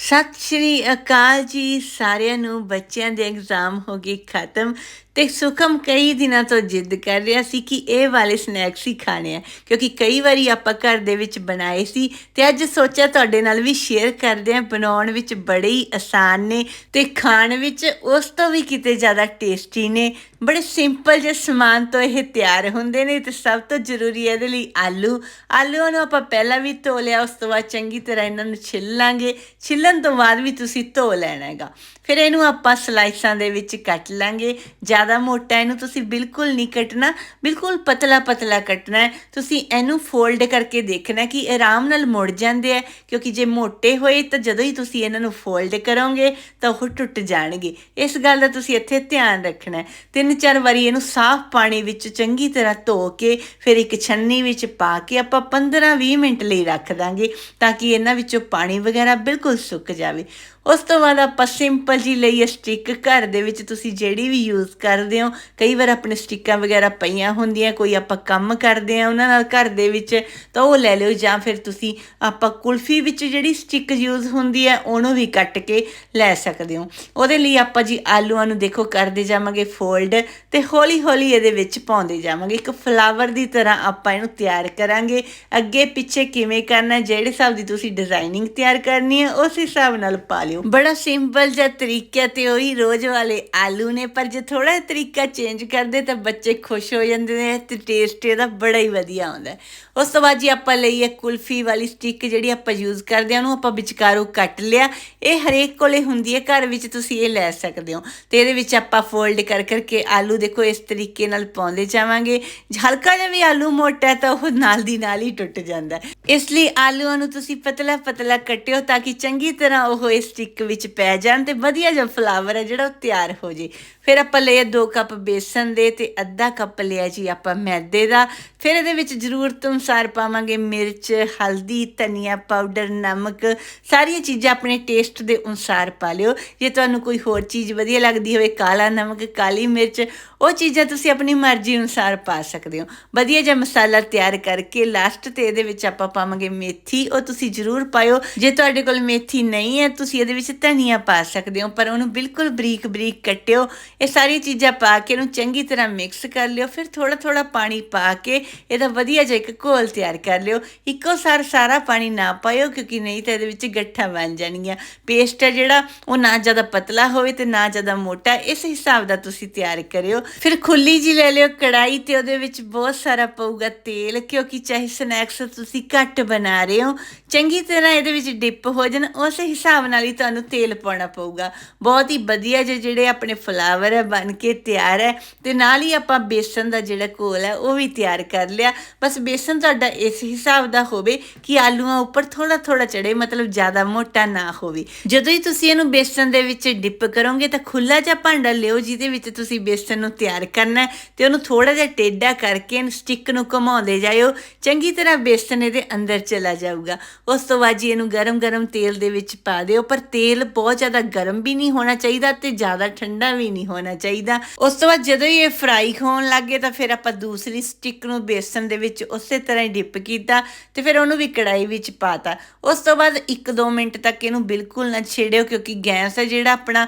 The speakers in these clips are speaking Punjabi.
ਸਤਿ ਸ਼੍ਰੀ ਅਕਾਲ ਜੀ ਸਾਰਿਆਂ ਨੂੰ ਬੱਚਿਆਂ ਦੇ ਐਗਜ਼ਾਮ ਹੋ ਗਏ ਖਤਮ। ਤੇ ਸੁਖਮ ਕਈ ਦਿਨਾਂ ਤੋਂ ਜਿੱਦ ਕਰ ਰਿਹਾ ਸੀ ਕਿ ਇਹ ਵਾਲੇ ਸਨੈਕਸ ਹੀ ਖਾਣੇ ਆ, ਕਿਉਂਕਿ ਕਈ ਵਾਰੀ ਆਪਾਂ ਘਰ ਦੇ ਵਿੱਚ ਬਣਾਏ ਸੀ ਤੇ ਅੱਜ ਸੋਚਿਆ ਤੁਹਾਡੇ ਨਾਲ ਵੀ ਸ਼ੇਅਰ ਕਰਦੇ ਆ ਬਣਾਉਣ ਵਿੱਚ ਬੜੇ ਹੀ ਆਸਾਨ ਨੇ ਤੇ ਖਾਣ ਵਿੱਚ ਉਸ ਤੋਂ ਵੀ ਕਿਤੇ ਜ਼ਿਆਦਾ ਟੇਸਟੀ ਨੇ। ਬੜੇ ਸਿੰਪਲ ਜਿਹੇ ਸਮਾਨ ਤੋਂ ਇਹ ਤਿਆਰ ਹੁੰਦੇ ਨੇ ਤੇ ਸਭ ਤੋਂ ਜ਼ਰੂਰੀ ਇਹਦੇ ਲਈ ਆਲੂ। ਆਲੂਆਂ ਨੂੰ ਆਪਾਂ ਪਹਿਲਾਂ ਵੀ ਧੋ ਲਿਆ, ਉਸ ਤੋਂ ਬਾਅਦ ਚੰਗੀ ਤਰ੍ਹਾਂ ਇਹਨਾਂ ਨੂੰ ਛਿੱਲ ਲਾਂਗੇ। ਛਿੱਲਣ ਤੋਂ ਬਾਅਦ ਵੀ ਤੁਸੀਂ ਧੋ ਲੈਣਾ ਹੈਗਾ। ਫਿਰ ਇਹਨੂੰ ਆਪਾਂ ਸਲਾਈਸਾਂ ਦੇ ਵਿੱਚ ਕੱਟ ਲਾਂਗੇ ਜਾਂ ਜ਼ਿਆਦਾ ਮੋਟਾ ਇਹਨੂੰ ਤੁਸੀਂ ਬਿਲਕੁਲ ਨਹੀਂ ਕੱਟਣਾ, ਬਿਲਕੁਲ ਪਤਲਾ ਪਤਲਾ ਕੱਟਣਾ ਹੈ। ਤੁਸੀਂ ਇਹਨੂੰ ਫੋਲਡ ਕਰਕੇ ਦੇਖਣਾ ਕਿ ਆਰਾਮ ਨਾਲ ਮੁੜ ਜਾਂਦੇ ਆ, ਕਿਉਂਕਿ ਜੇ ਮੋਟੇ ਹੋਏ ਤਾਂ ਜਦੋਂ ਹੀ ਤੁਸੀਂ ਇਹਨਾਂ ਨੂੰ ਫੋਲਡ ਕਰੋਗੇ ਤਾਂ ਉਹ ਟੁੱਟ ਜਾਣਗੇ। ਇਸ ਗੱਲ ਦਾ ਤੁਸੀਂ ਇੱਥੇ ਧਿਆਨ ਰੱਖਣਾ ਹੈ। ਤਿੰਨ ਚਾਰ ਵਾਰੀ ਇਹਨੂੰ ਸਾਫ਼ ਪਾਣੀ ਵਿੱਚ ਚੰਗੀ ਤਰ੍ਹਾਂ ਧੋ ਕੇ, ਫਿਰ ਇੱਕ ਛੰਨੀ ਵਿੱਚ ਪਾ ਕੇ ਆਪਾਂ 15-20 ਮਿੰਟ ਲਈ ਰੱਖ ਦਾਂਗੇ ਤਾਂ ਕਿ ਇਹਨਾਂ ਵਿੱਚੋਂ ਪਾਣੀ ਵਗੈਰਾ ਬਿਲਕੁਲ ਸੁੱਕ ਜਾਵੇ। ਉਸ ਤੋਂ ਬਾਅਦ ਆਪਾਂ ਸਿੰਪਲ ਜੀ ਲਈ ਸਟਿੱਕ ਘਰ ਦੇ ਵਿੱਚ ਤੁਸੀਂ ਜਿਹੜੀ ਵੀ ਯੂਜ਼ ਕਰ ਕਰਦੇ ਹੋ। ਕਈ ਵਾਰ ਆਪਣੇ ਸਟਿੱਕਾਂ ਵਗੈਰਾ ਪਈਆਂ ਹੁੰਦੀਆਂ, ਕੋਈ ਆਪਾਂ ਕੰਮ ਕਰਦੇ ਆ ਉਹਨਾਂ ਨਾਲ ਘਰ ਦੇ ਵਿੱਚ, ਤਾਂ ਉਹ ਲੈ ਲਿਓ ਜਾਂ ਫਿਰ ਤੁਸੀਂ ਆਪਾਂ ਕੁਲਫੀ ਵਿੱਚ ਜਿਹੜੀ ਸਟਿੱਕ ਯੂਜ਼ ਹੁੰਦੀ ਹੈ, ਉਹਨੂੰ ਵੀ ਕੱਟ ਕੇ ਲੈ ਸਕਦੇ ਹੋ। ਉਹਦੇ ਲਈ ਆਪਾਂ ਜੀ ਆਲੂਆਂ ਨੂੰ ਦੇਖੋ, ਕਰਦੇ ਜਾਵਾਂਗੇ ਫੋਲਡ ਤੇ ਹੌਲੀ ਹੌਲੀ ਇਹਦੇ ਵਿੱਚ ਪਾਉਂਦੇ ਜਾਵਾਂਗੇ। ਇੱਕ ਫਲਾਵਰ ਦੀ ਤਰ੍ਹਾਂ ਆਪਾਂ ਇਹਨੂੰ ਤਿਆਰ ਕਰਾਂਗੇ। ਅੱਗੇ ਪਿੱਛੇ ਕਿਵੇਂ ਕਰਨਾ, ਜਿਹੜੇ ਹਿਸਾਬ ਦੀ ਤੁਸੀਂ ਡਿਜ਼ਾਈਨਿੰਗ ਤਿਆਰ ਕਰਨੀ ਹੈ, ਉਸ ਹਿਸਾਬ ਨਾਲ ਪਾ ਲਿਓ। ਬੜਾ ਸਿੰਪਲ ਜਿਹਾ ਤਰੀਕਾ ਤੇ ਉਹੀ ਰੋਜ਼ ਵਾਲੇ ਆਲੂ ਨੇ, ਪਰ ਜੇ ਥੋੜਾ ਤਰੀਕਾ ਚੇਂਜ ਕਰਦੇ ਤਾਂ ਬੱਚੇ ਖੁਸ਼ ਹੋ ਜਾਂਦੇ ਨੇ ਤੇ ਟੇਸਟ ਇਹਦਾ ਬੜਾ ਹੀ ਵਧੀਆ ਆਉਂਦਾ ਉਸ ਤੋਂ ਬਾਅਦ ਜੀ ਆਪਾਂ ਲਈ ਹੈ ਕੁਲਫੀ ਵਾਲੀ ਸਟਿੱਕ ਜਿਹੜੀ ਆਪਾਂ ਯੂਜ਼ ਕਰਦੇ ਹਾਂ, ਉਹਨੂੰ ਆਪਾਂ ਵਿਚਕਾਰੋਂ ਕੱਟ ਲਿਆ। ਇਹ ਹਰੇਕ ਕੋਲੇ ਹੁੰਦੀ ਹੈ, ਘਰ ਵਿੱਚ ਤੁਸੀਂ ਇਹ ਲੈ ਸਕਦੇ ਹੋ। ਤੇ ਇਹਦੇ ਵਿੱਚ ਆਪਾਂ ਫੋਲਡ ਕਰ ਕਰਕੇ ਆਲੂ ਦੇਖੋ ਇਸ ਤਰੀਕੇ ਨਾਲ ਪਾਉਂਦੇ ਜਾਵਾਂਗੇ। ਹਲਕਾ ਜਿਹਾ ਵੀ ਆਲੂ ਮੋਟਾ ਤਾਂ ਉਹ ਨਾਲ ਦੀ ਨਾਲ ਹੀ ਟੁੱਟ ਜਾਂਦਾ ਇਸ ਲਈ ਆਲੂਆਂ ਨੂੰ ਤੁਸੀਂ ਪਤਲਾ ਪਤਲਾ ਕੱਟਿਓ ਤਾਂ ਕਿ ਚੰਗੀ ਤਰ੍ਹਾਂ ਉਹ ਇਸ ਸਟਿੱਕ ਵਿੱਚ ਪੈ ਜਾਣ ਤੇ ਵਧੀਆ ਜਿਹਾ ਫਲਾਵਰ ਹੈ ਜਿਹੜਾ ਉਹ ਤਿਆਰ ਹੋ ਜੇ। ਫਿਰ ਆਪਾਂ ਲਏ 2 ਕੱਪ ਬੇਸਨ ਦੇ ਤੇ ਅੱਧਾ ਕੱਪ ਲਿਆ ਜੀ ਆਪਾਂ ਮੈਦੇ ਦਾ। ਫਿਰ ਇਹਦੇ ਵਿੱਚ ਜ਼ਰੂਰਤ ਅਨੁਸਾਰ ਪਾਵਾਂਗੇ ਮਿਰਚ, ਹਲਦੀ, ਧਨੀਆ ਪਾਊਡਰ, ਨਮਕ, ਸਾਰੀਆਂ ਚੀਜ਼ਾਂ ਆਪਣੇ ਟੇਸਟ ਦੇ ਅਨੁਸਾਰ ਪਾ ਲਿਓ। ਜੇ ਤੁਹਾਨੂੰ ਕੋਈ ਹੋਰ ਚੀਜ਼ ਵਧੀਆ ਲੱਗਦੀ ਹੋਵੇ, ਕਾਲਾ ਨਮਕ, ਕਾਲੀ ਮਿਰਚ, ਉਹ ਚੀਜ਼ਾਂ ਤੁਸੀਂ ਆਪਣੀ ਮਰਜ਼ੀ ਅਨੁਸਾਰ ਪਾ ਸਕਦੇ ਹੋ। ਵਧੀਆ ਜਿਹਾ ਮਸਾਲਾ ਤਿਆਰ ਕਰਕੇ ਲਾਸਟ ਤੇ ਇਹਦੇ ਵਿੱਚ ਆਪਾਂ ਪਾਵਾਂਗੇ ਮੇਥੀ, ਉਹ ਤੁਸੀਂ ਜ਼ਰੂਰ ਪਾਇਓ। ਜੇ ਤੁਹਾਡੇ ਕੋਲ ਮੇਥੀ ਨਹੀਂ ਹੈ, ਤੁਸੀਂ ਇਹਦੇ ਵਿੱਚ ਧਨੀਆ ਪਾ ਸਕਦੇ ਹੋ, ਪਰ ਉਹਨੂੰ ਬਿਲਕੁਲ ਬਰੀਕ ਬਰੀਕ ਕੱਟਿਓ। ਇਹ ਸਾਰੀਆਂ ਚੀਜ਼ਾਂ ਪਾ ਕੇ ਇਹਨੂੰ ਚੰਗੀ ਤਰ੍ਹਾਂ ਮਿਕਸ ਕਰ ਲਿਓ, ਫਿਰ ਥੋੜਾ ਥੋੜਾ ਪਾਣੀ ਪਾ ਕੇ ਇਹਦਾ ਵਧੀਆ ਜਿਹਾ ਇੱਕ ਘੋਲ ਤਿਆਰ ਕਰ ਲਿਓ। ਇੱਕੋ ਸਾਰ ਸਾਰਾ ਪਾਣੀ ਨਾ ਪਾਇਓ ਕਿਉਂਕਿ ਨਹੀਂ ਤਾਂ ਇਹਦੇ ਵਿੱਚ ਗੱਠਾਂ ਬਣ ਜਾਣਗੀਆਂ। ਪੇਸਟ ਹੈ ਜਿਹੜਾ, ਉਹ ਨਾ ਜ਼ਿਆਦਾ ਪਤਲਾ ਹੋਵੇ ਤੇ ਨਾ ਜ਼ਿਆਦਾ ਮੋਟਾ, ਇਸ ਹਿਸਾਬ ਦਾ ਤੁਸੀਂ ਤਿਆਰ ਕਰਿਓ। ਫਿਰ ਖੁੱਲੀ ਜੀ ਲੈ ਲਿਓ ਕੜਾਈ ਤੇ ਉਹਦੇ ਵਿੱਚ ਬਹੁਤ ਸਾਰਾ ਪਊਗਾ ਤੇਲ, ਕਿਉਂਕਿ ਚਾਹੇ ਸਨੈਕਸ ਤੁਸੀਂ ਘੱਟ ਬਣਾ ਰਹੇ ਹੋ, ਚੰਗੀ ਤਰ੍ਹਾਂ ਇਹਦੇ ਵਿੱਚ ਡਿਪ ਹੋ ਜਾਣ, ਉਸ ਹਿਸਾਬ ਨਾਲ ਹੀ ਤੁਹਾਨੂੰ ਤੇਲ ਪਾਉਣਾ ਪਊਗਾ। ਬਹੁਤ ਹੀ ਵਧੀਆ ਜਿਹੇ ਜਿਹੜੇ ਆਪਣੇ ਫਲਾਵਰ ਹੈ ਬਣ ਕੇ ਤਿਆਰ ਹੈ ਤੇ ਨਾਲ ਹੀ ਆਪਾਂ ਬੇਸਨ ਦਾ ਜਿਹੜਾ ਘੋਲ ਹੈ, ਉਹ ਵੀ ਤਿਆਰ ਕਰ ਲਿਆ। ਬਸ ਬੇਸਨ ਤੁਹਾਡਾ ਇਸ ਹਿਸਾਬ ਦਾ ਹੋਵੇ ਕਿ ਆਲੂਆਂ ਉੱਪਰ ਥੋੜਾ ਥੋੜਾ ਚੜੇ ਮਤਲਬ ਜ਼ਿਆਦਾ ਮੋਟਾ ਨਾ ਹੋਵੇ। ਜਦੋਂ ਹੀ ਤੁਸੀਂ ਇਹਨੂੰ ਬੇਸਨ ਦੇ ਵਿੱਚ ਡਿਪ ਕਰੋਗੇ ਤਾਂ ਖੁੱਲਾ ਜਿਹਾ ਭਾਂਡਾ ਲਿਓ, ਜਿਹਦੇ ਵਿੱਚ ਤੁਸੀਂ ਬੇਸਨ ਨੂੰ ਤਿਆਰ ਕਰਨਾ ਹੈ ਤੇ ਉਹਨੂੰ ਥੋੜਾ ਜਿਹਾ ਟੇਢਾ ਕਰਕੇ ਇਹਨੂੰ ਸਟਿੱਕ ਨੂੰ ਘੁਮਾਉਂਦੇ ਜਾਇਓ। ਚੰਗੀ ਤਰ੍ਹਾਂ ਬੇਸਨ ਇਹਦੇ ਅੰਦਰ ਚਲਾ ਜਾਊਗਾ। ਉਸ ਤੋਂ ਬਾਅਦ ਜੀ ਇਹਨੂੰ ਗਰਮ-ਗਰਮ ਤੇਲ ਦੇ ਵਿੱਚ ਪਾ ਦਿਓ, ਪਰ ਤੇਲ ਬਹੁਤ ਜ਼ਿਆਦਾ ਗਰਮ ਵੀ ਨਹੀਂ ਹੋਣਾ ਚਾਹੀਦਾ ਤੇ ਜ਼ਿਆਦਾ ਠੰਡਾ ਵੀ ਨਹੀਂ ਹੋਣਾ ਚਾਹੀਦਾ। ਉਸ ਤੋਂ ਬਾਅਦ ਜਦੋਂ ਹੀ ਇਹ ਫਰਾਈ ਹੋਣ ਲੱਗੇ ਤਾਂ ਫਿਰ ਆਪਾਂ ਦੂਸਰੀ ਸਟਿੱਕ ਨੂੰ ਬੇਸਨ ਦੇ ਵਿੱਚ ਉਸੇ ਤਰ੍ਹਾਂ ਹੀ ਡਿਪ ਕੀਤਾ ਤੇ ਫਿਰ ਉਹਨੂੰ ਵੀ ਕੜਾਈ ਵਿੱਚ ਪਾਤਾ। ਉਸ ਤੋਂ ਬਾਅਦ 1-2 ਮਿੰਟ ਤੱਕ ਇਹਨੂੰ ਬਿਲਕੁਲ ਨਾ ਛੇੜਿਓ ਕਿਉਂਕਿ ਗੈਸ ਹੈ ਜਿਹੜਾ ਆਪਣਾ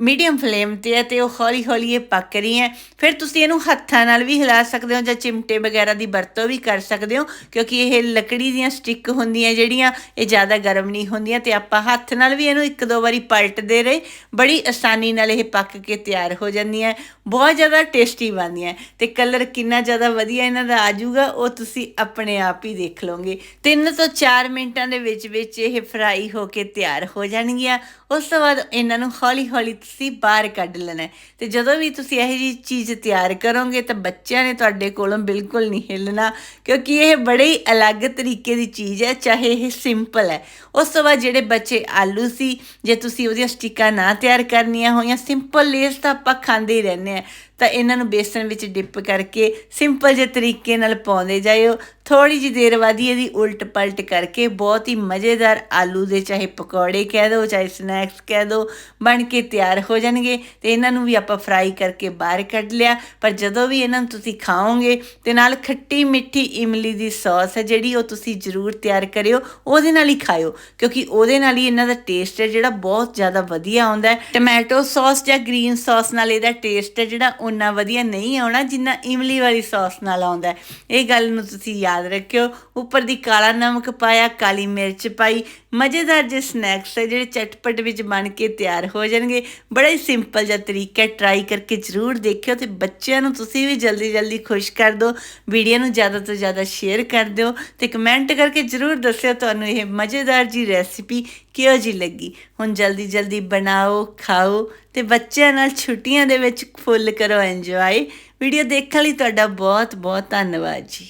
ਮੀਡੀਅਮ ਫਲੇਮ ਤੇ ਹੈ ਤੇ ਉਹ ਹੌਲੀ ਹੌਲੀ ਇਹ ਪੱਕ ਰਹੀ ਹੈ। ਫਿਰ ਤੁਸੀਂ ਇਹਨੂੰ ਹੱਥਾਂ ਨਾਲ ਵੀ ਹਿਲਾ ਸਕਦੇ ਹੋ ਜਾਂ ਚਿਮਟੇ ਵਗੈਰਾ ਦੀ ਵਰਤੋਂ ਵੀ ਕਰ ਸਕਦੇ ਹੋ, ਕਿਉਂਕਿ ਇਹ ਲੱਕੜੀ ਦੀਆਂ ਸਟਿੱਕ ਹੁੰਦੀਆਂ ਜਿਹੜੀਆਂ, ਇਹ ਜ਼ਿਆਦਾ ਗਰਮ ਨਹੀਂ ਹੁੰਦੀਆਂ ਤੇ ਆਪਾਂ ਹੱਥ ਨਾਲ ਵੀ ਇਹਨੂੰ ਇੱਕ ਦੋ ਵਾਰੀ ਪਲਟਦੇ ਰਹੇ, ਬੜੀ ਆਸਾਨੀ ਨਾਲ ਇਹ ਪੱਕ ਕੇ ਤਿਆਰ ਹੋ ਜਾਂਦੀਆਂ ਬਹੁਤ ਜ਼ਿਆਦਾ ਟੇਸਟੀ ਬਣਦੀਆਂ ਤੇ ਕਲਰ ਕਿੰਨਾ ਜ਼ਿਆਦਾ ਵਧੀਆ ਇਹਨਾਂ ਦਾ ਆ ਜਾਊਗਾ, ਉਹ ਤੁਸੀਂ ਆਪਣੇ ਆਪ ਹੀ ਦੇਖ ਲਓਗੇ। 3 ਤੋਂ 4 ਮਿੰਟਾਂ ਦੇ ਵਿੱਚ ਵਿੱਚ ਇਹ ਫਰਾਈ ਹੋ ਕੇ ਤਿਆਰ ਹੋ ਜਾਣਗੀਆਂ। ਉਸ ਤੋਂ ਬਾਅਦ ਇਹਨਾਂ ਨੂੰ ਹੌਲੀ ਹੌਲੀ ਬਾਹਰ ਕੱਢ ਲੈਣਾ ਹੈ। ਤੇ ਜਦੋਂ ਵੀ ਤੁਸੀਂ ਇਹੋ ਜਿਹੀ ਚੀਜ਼ ਤਿਆਰ ਕਰੋਗੇ ਤਾਂ ਬੱਚਿਆਂ ਨੇ ਤੁਹਾਡੇ ਕੋਲੋਂ ਬਿਲਕੁਲ ਨਹੀਂ ਹਿੱਲਣਾ, ਕਿਉਂਕਿ ਇਹ ਬੜੇ ਹੀ ਅਲੱਗ ਤਰੀਕੇ ਦੀ ਚੀਜ਼ ਹੈ, ਚਾਹੇ ਇਹ ਸਿੰਪਲ ਹੈ ਉਸ ਤੋਂ ਬਾਅਦ ਜਿਹੜੇ ਬੱਚੇ ਆਲੂ ਸੀ, ਜੇ ਤੁਸੀਂ ਉਹਦੀਆਂ ਸਟਿੱਕਾਂ ਨਾ ਤਿਆਰ ਕਰਨੀਆਂ ਹੋਈਆਂ ਸਿੰਪਲ ਲੇਸ ਤਾਂ ਆਪਾਂ ਖਾਂਦੇ ਹੀ ਰਹਿੰਦੇ ਆ ਤਾਂ ਇਹਨਾਂ ਨੂੰ ਬੇਸਨ ਵਿੱਚ ਡਿਪ ਕਰਕੇ ਸਿੰਪਲ ਜਿਹੇ ਤਰੀਕੇ ਨਾਲ ਪਾਉਂਦੇ ਜਾਇਓ। ਥੋੜੀ ਜਿਹੀ ਦੇਰ ਬਾਅਦ ਹੀ ਇਹਦੀ ਉਲਟ ਪਲਟ ਕਰਕੇ ਬਹੁਤ ਹੀ ਮਜ਼ੇਦਾਰ ਆਲੂ ਦੇ ਚਾਹੇ ਪਕੌੜੇ ਕਹਿ ਦਿਓ ਚਾਹੇ ਸਨੈਕਸ ਕਹਿ ਦਿਓ ਬਣ ਕੇ ਤਿਆਰ ਹੋ ਜਾਣਗੇ ਤੇ ਇਹਨਾਂ ਨੂੰ ਵੀ ਆਪਾਂ ਫਰਾਈ ਕਰਕੇ ਬਾਹਰ ਕੱਢ ਲਿਆ। ਪਰ ਜਦੋਂ ਵੀ ਇਹਨਾਂ ਨੂੰ ਤੁਸੀਂ ਖਾਓਗੇ ਤੇ ਨਾਲ ਖੱਟੀ ਮਿੱਠੀ ਇਮਲੀ ਦੀ ਸੌਸ ਹੈ ਜਿਹੜੀ ਉਹ ਤੁਸੀਂ ਜ਼ਰੂਰ ਤਿਆਰ ਕਰਿਓ, ਉਹਦੇ ਨਾਲ ਹੀ ਖਾਇਓ, ਕਿਉਂਕਿ ਉਹਦੇ ਨਾਲ ਹੀ ਇਹਨਾਂ ਦਾ ਟੇਸਟ ਹੈ ਜਿਹੜਾ ਬਹੁਤ ਜ਼ਿਆਦਾ ਵਧੀਆ ਆਉਂਦਾ ਹੈ। ਟੋਮੈਟੋ ਸੌਸ ਜਾਂ ਗ੍ਰੀਨ ਸੌਸ ਨਾਲ ਇਹਦਾ ਟੇਸਟ ਹੈ ਜਿਹੜਾ ਉਨਾ ਵਧੀਆ ਨਹੀਂ ਆਉਣਾ ਜਿੰਨਾ ਇਮਲੀ ਵਾਲੀ ਸੌਸ ਨਾਲ ਆਉਂਦਾ ਇਹ ਗੱਲ ਨੂੰ ਤੁਸੀਂ ਯਾਦ ਰੱਖਿਓ। ਉੱਪਰ ਦੀ ਕਾਲਾ ਨਮਕ ਪਾਇਆ, ਕਾਲੀ ਮਿਰਚ ਪਾਈ। ਮਜ਼ੇਦਾਰ ਜਿਹੇ ਸਨੈਕਸ ਹੈ ਜਿਹੜੇ ਚਟਪਟ ਵਿੱਚ ਬਣ ਕੇ ਤਿਆਰ ਹੋ ਜਾਣਗੇ। ਬੜਾ ਹੀ ਸਿੰਪਲ ਜਿਹਾ ਤਰੀਕਾ ਟਰਾਈ ਕਰਕੇ ਜ਼ਰੂਰ ਦੇਖਿਓ ਤੇ ਬੱਚਿਆਂ ਨੂੰ ਤੁਸੀਂ ਵੀ ਜਲਦੀ ਜਲਦੀ ਖੁਸ਼ ਕਰ ਦਿਓ। ਵੀਡੀਓ ਨੂੰ ਜ਼ਿਆਦਾ ਤੋਂ ਜ਼ਿਆਦਾ ਸ਼ੇਅਰ ਕਰ ਦਿਓ ਤੇ ਕਮੈਂਟ ਕਰਕੇ ਜ਼ਰੂਰ ਦੱਸਿਓ ਤੁਹਾਨੂੰ ਇਹ ਮਜ਼ੇਦਾਰ ਜੀ ਰੈਸਿਪੀ ਕਿਹੋ ਜੀ ਲੱਗੀ? ਹੁਣ ਜਲਦੀ ਜਲਦੀ ਬਣਾਓ, ਖਾਓ ਤੇ ਬੱਚਿਆਂ ਨਾਲ ਛੁੱਟੀਆਂ ਦੇ ਵਿੱਚ ਫੁੱਲ ਕਰੋ ਇੰਜੋਏ ਵੀਡੀਓ ਦੇਖਣ ਲਈ ਤੁਹਾਡਾ ਬਹੁਤ ਬਹੁਤ ਧੰਨਵਾਦ ਜੀ।